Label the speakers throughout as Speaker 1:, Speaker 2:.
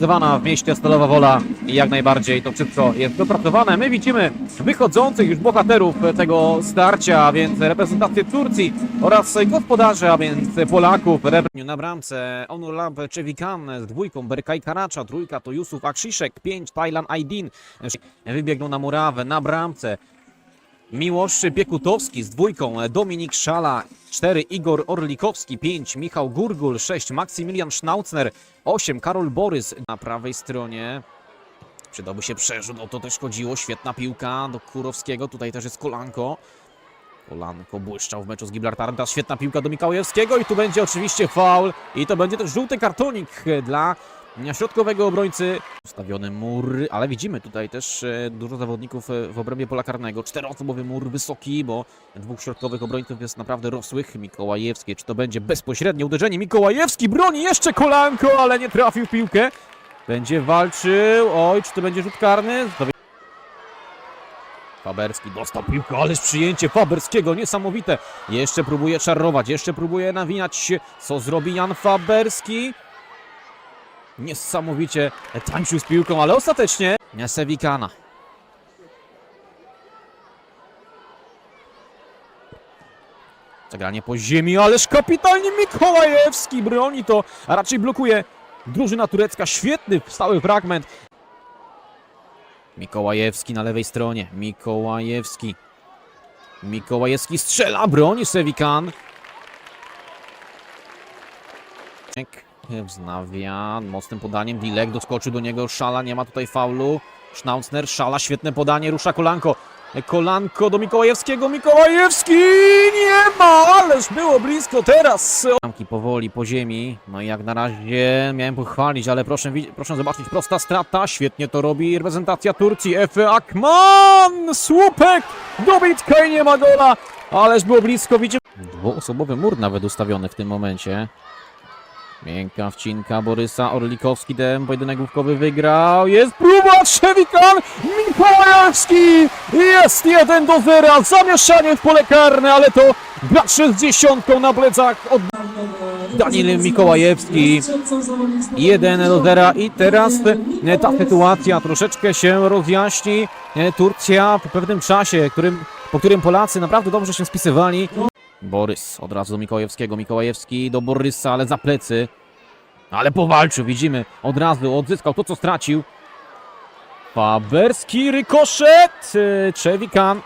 Speaker 1: zorganizowana w mieście Stalowa Wola i jak najbardziej to wszystko jest dopracowane. My widzimy wychodzących już bohaterów tego starcia, a więc reprezentację Turcji oraz gospodarzy, a więc Polaków. Na bramce Onur Lab Czewikan z dwójką Berkay Karacza, trójka to Aksziszek, pięć Tajlan Aydin wybiegną na murawę, na bramce Miłosz Piekutowski z dwójką, Dominik Szala, 4 Igor Orlikowski, 5 Michał Gurgul, 6 Maksymilian Schnautzner, 8 Karol Borys na prawej stronie. Przydałby się przerzut, o to też chodziło, świetna piłka do Kurowskiego, tutaj też jest Kolanko. Kolanko błyszczał w meczu z Gibraltarem, teraz świetna piłka do Mikołajewskiego i tu będzie oczywiście faul i to będzie też żółty kartonik dla środkowego obrońcy. Ustawiony mur, ale widzimy tutaj też e, dużo zawodników e, w obrębie pola karnego. Czteroosobowy mur wysoki, bo dwóch środkowych obrońców jest naprawdę rosłych. Mikołajewski, czy to będzie bezpośrednie uderzenie? Mikołajewski broni jeszcze kolanko, ale nie trafił w piłkę. Będzie walczył. Oj, czy to będzie rzut karny? Faberski dostał piłkę, ależ przyjęcie Faberskiego, niesamowite. Jeszcze próbuje czarować, jeszcze próbuje nawinać. Co zrobi Jan Faberski? Niesamowicie tańczył z piłką, ale ostatecznie Sewikana. Zagranie po ziemi, ależ kapitalnie Mikołajewski broni to, a raczej blokuje drużyna turecka. Świetny stały fragment. Mikołajewski na lewej stronie. Mikołajewski. Mikołajewski strzela, broni Sewikan. Wznawia mocnym podaniem. Dilek doskoczył do niego. Szala, nie ma tutaj faulu. Schnautzner, Szala, świetne podanie. Rusza Kolanko. Kolanko do Mikołajewskiego. Mikołajewski nie ma, ależ było blisko teraz. Ramki powoli po ziemi. No i jak na razie miałem pochwalić, ale proszę, proszę zobaczyć, prosta strata. Świetnie to robi reprezentacja Turcji. Efe Akman! Słupek! Dobitka i nie ma gola. Ależ było blisko, widzimy. Dwuosobowy mur nawet ustawiony w tym momencie. Miękka wcinka Borysa Orlikowski, ten pojedynek główkowy wygrał. Jest próba, Trzewikan, Mikołajewski! Jest 1 do 0, zamieszanie w pole karne, ale to gracze z dziesiątką na plecach od Daniel Mikołajewski. 1 do 0 i teraz ta sytuacja troszeczkę się rozjaśni. Turcja po pewnym czasie, którym, po którym Polacy naprawdę dobrze się spisywali. Borys od razu do Mikołajewskiego. Mikołajewski do Borysa, ale za plecy. Ale powalczył, widzimy. Od razu odzyskał to, co stracił. Faberski, rykoszet! e, Czewikan.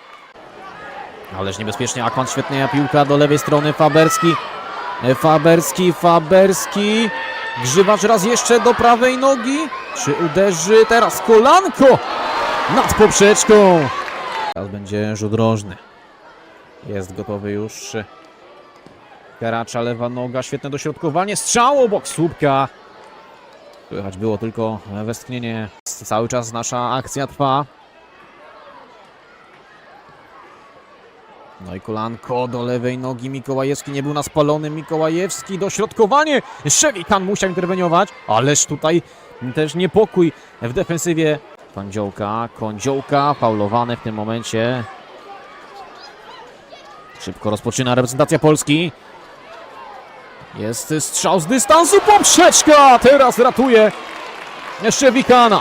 Speaker 1: Ależ niebezpiecznie Akwan, świetnie piłka do lewej strony. Faberski. E, Faberski, Faberski. Grzywacz raz jeszcze do prawej nogi. Czy uderzy teraz kolanko nad poprzeczką? Teraz będzie rzut rożny. Jest gotowy już. Karacza, lewa noga, świetne dośrodkowanie, strzał obok słupka. Słychać było tylko westchnienie. Cały czas nasza akcja trwa. No i kolanko do lewej nogi Mikołajewski nie był na spalonym. Mikołajewski dośrodkowanie. Szewikan musiał interweniować, ależ tutaj też niepokój w defensywie. Kądziołka, Kądziołka, faulowane w tym momencie. Szybko rozpoczyna reprezentacja Polski. Jest strzał z dystansu, poprzeczka! Teraz ratuje Szczewikana.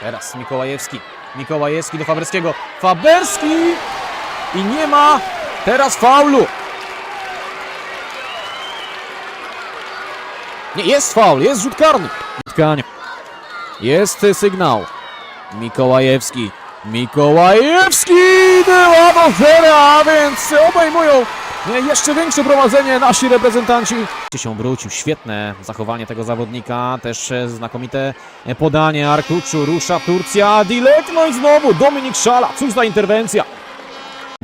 Speaker 1: Teraz Mikołajewski. Mikołajewski do Faberskiego. Faberski! I nie ma teraz faulu. Nie, jest faul, jest rzut karny. Jest sygnał. Mikołajewski. Mikołajewski była do a więc obejmują jeszcze większe prowadzenie nasi reprezentanci. Się wrócił, świetne zachowanie tego zawodnika, też e, znakomite podanie Arkuczu, rusza Turcja, Dilek, no i znowu Dominik Szala, cóż za interwencja.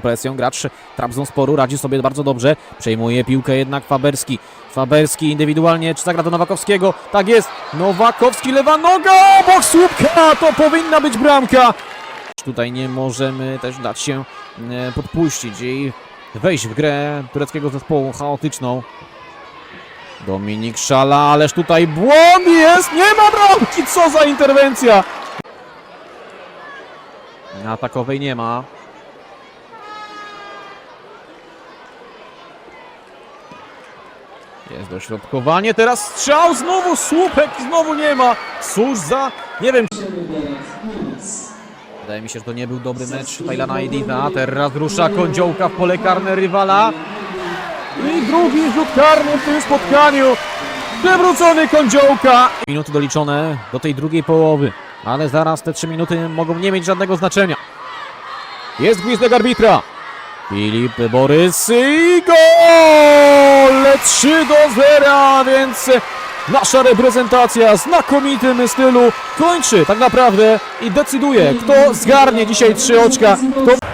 Speaker 1: Presją gracz Trabzonsporu radzi sobie bardzo dobrze, przejmuje piłkę jednak Faberski. Faberski indywidualnie, czy zagra do Nowakowskiego? Tak jest, Nowakowski, lewa noga, obok słupka, to powinna być bramka. Tutaj nie możemy też dać się e, podpuścić i wejść w grę tureckiego zespołu chaotyczną. Dominik Szala, ależ tutaj błąd jest, nie ma bramki, co za interwencja. Atakowej nie ma. Jest dośrodkowanie, teraz strzał, znowu słupek, znowu nie ma. Cóż za, nie wiem. Wydaje mi się, że to nie był dobry mecz Tajlana Edita. Teraz rusza kądziołka w pole karne rywala. I drugi rzut karny w tym spotkaniu. Przewrócony kądziołka. Minuty doliczone do tej drugiej połowy. Ale zaraz te trzy minuty mogą nie mieć żadnego znaczenia. Jest gwizdek arbitra. Filip Borys i gol! 3 do 0, więc nasza reprezentacja w znakomitym stylu kończy tak naprawdę i decyduje, kto zgarnie dzisiaj trzy oczka. Kto...